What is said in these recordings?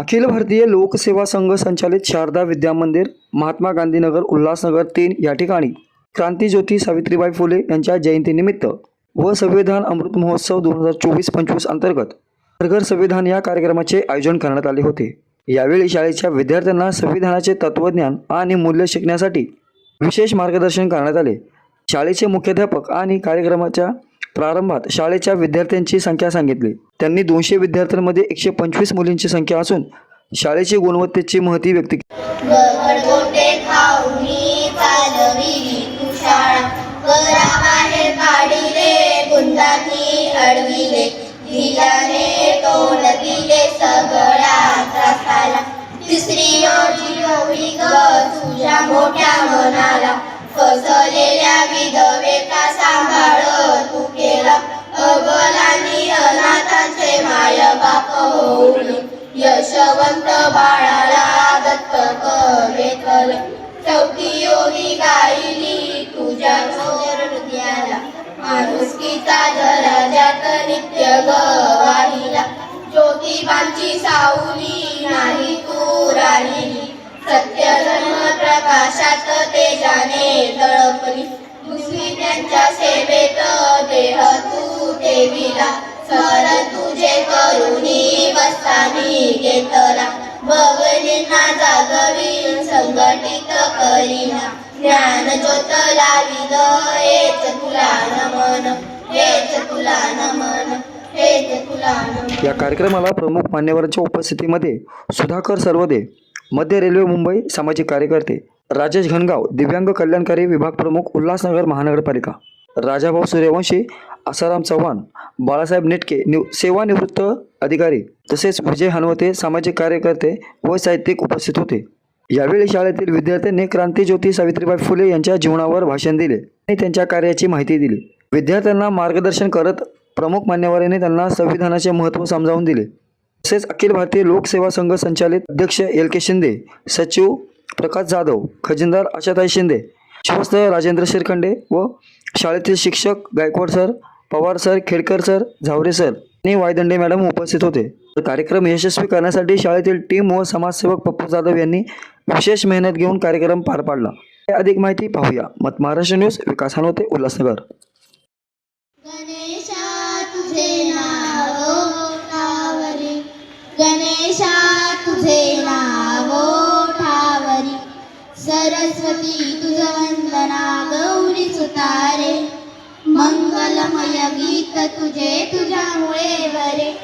अखिल भारतीय लोकसेवा संघ संचालित शारदा विद्या मंदिर महात्मा गांधीनगर उल्हासनगर तीन या ठिकाणी. क्रांतीज्योती सावित्रीबाई फुले यांच्या जयंतीनिमित्त व संविधान अमृत महोत्सव दोन हजार चोवीस पंचवीस अंतर्गत घरघर संविधान या कार्यक्रमाचे आयोजन करण्यात आले होते. यावेळी शाळेच्या विद्यार्थ्यांना संविधानाचे तत्वज्ञान आणि मूल्य शिकण्यासाठी विशेष मार्गदर्शन करण्यात आले. शाळेचे मुख्याध्यापक आणि कार्यक्रमाच्या प्रारंभात शाळेच्या विद्यार्थ्यांची संख्या सांगितली. त्यांनी दोनशे विद्यार्थ्यांमध्ये एकशे पंचवीस मुलींची संख्या असून शाळेची गुणवत्तेची महती व्यक्त केली. मोठ्या मनाला. फसलेल्या तू माय बाप होऊन यशवंत बाळाला दत्तक घेतल चौथी योगी गायली तुझ्या हृदयाला. माणुसकीचा दराजात नित्य गवाहिला. ज्योतिबांची सावली नाही तू राहिली. सत्य धर्म प्रकाशात तेजाने तळपली दुसरी त्यांच्या सेवेत देह तू देवीला स्मरण तुझे करुणी बसतानी घेतला. बवलींना जागवी संघटित करीना. ज्ञान ज्योत लाविल हेच तुला नमन हेच तुला नमन हेच तुला नमन. या कार्यक्रमाला प्रमुख मान्यवरांच्या उपस्थितीमध्ये सुधाकर सर्वदे मध्य रेल्वे मुंबई सामाजिक कार्यकर्ते राजेश घनगाव दिव्यांग कल्याणकारी विभाग प्रमुख उल्हासनगर महानगरपालिका. राजाभाऊ सूर्यवंशी आसाराम चव्हाण बाळासाहेब नेटके निव सेवानिवृत्त अधिकारी तसेच विजय हनवते सामाजिक कार्यकर्ते व साहित्यिक उपस्थित होते. यावेळी शाळेतील विद्यार्थ्यांनी क्रांतीज्योती सावित्रीबाई फुले यांच्या जीवनावर भाषण दिले आणि त्यांच्या कार्याची माहिती दिली. विद्यार्थ्यांना मार्गदर्शन करत प्रमुख मान्यवरांनी त्यांना संविधानाचे महत्त्व समजावून दिले. तसेच अखिल भारतीय लोकसेवा संघ संचालित अध्यक्ष एल के शिंदे सचिव प्रकाश जाधव खजिनदार आशाताई शिंदे शिवस्त राजेंद्र शिरखंडे व शाळेतील शिक्षक Gaikwad sir Pawar sir Khedkar sir Zaware sir आणि वायदंडे मॅडम उपस्थित होते. तर कार्यक्रम यशस्वी करण्यासाठी शाळेतील टीम व समाजसेवक पप्पू जाधव यांनी विशेष मेहनत घेऊन कार्यक्रम पार पाडला. अधिक माहिती पाहूया. मत महाराष्ट्र न्यूज विकास हनवते उल्हासनगर. सरस्वती तुझ वंदना गौरी सुतारे. मंगलमय गीत तुझे तुझ्यामुळे वरे.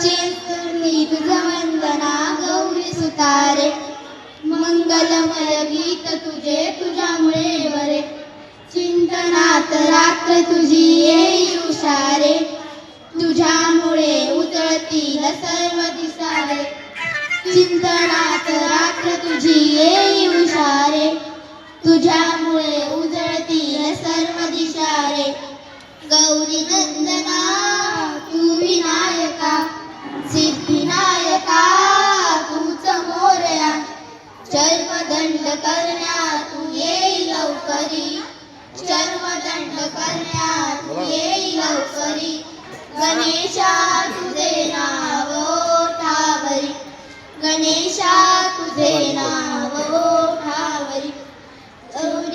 चिंतनी तुझ वंदना गौरी सुतारे. मंगलमय गीत तुझे तुझ्यामुळे वरे. चिंतनात रात्र तुझी येई उशारे तुझ्यामुळे उजळतील सर्व दिसारे चिंतनात रात्र तुझी येई उषारे तुझ्यामुळे उजळतील सर्व दिशारे. गौरी नंदना तू विनायका सिद्धिनायका तूच मोरया चर्मदंड करण्या तू येई लवकरी. चर्मदंड करण्या तू येई लवकरी. गणेशा तुझे नाव ठावरी गणेशा तुझे नाव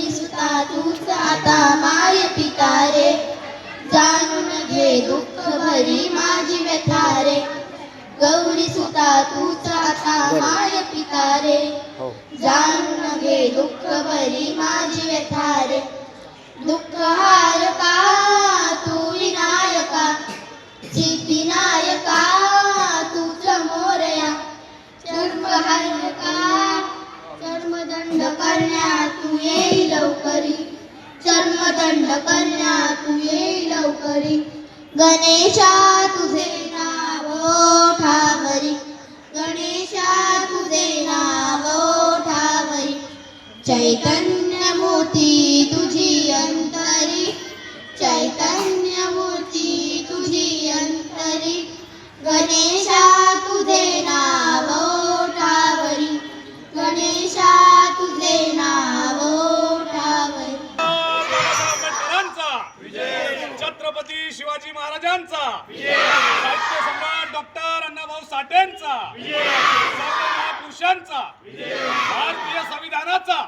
गौरी सुता तूच आता माय पितारे. जाणून घे दुःख भरी माझी व्यथा रे गौरी सुता तूच आता माय पितारे. जाणून घे दुःख भरी माझी व्यथा रे दुःख हारका तू विनायका. चर्मदंड करण्या तू येई लवकरी. चर्मदंड करण्या तू येई लवकरी. गणेशा तुझे नाव ठावरी. गणेशा तुझे नाव ठावरी. चैतन्य मूर्ती तुझी अंतरी. चैतन्य मोती तुझी अंतरी. गणेशा तुझे नाव महाराजांचा साहित्य सम्राट डॉक्टर अण्णाभाऊ साठेंचा. महापुरुषांचा. भारतीय संविधानाचा.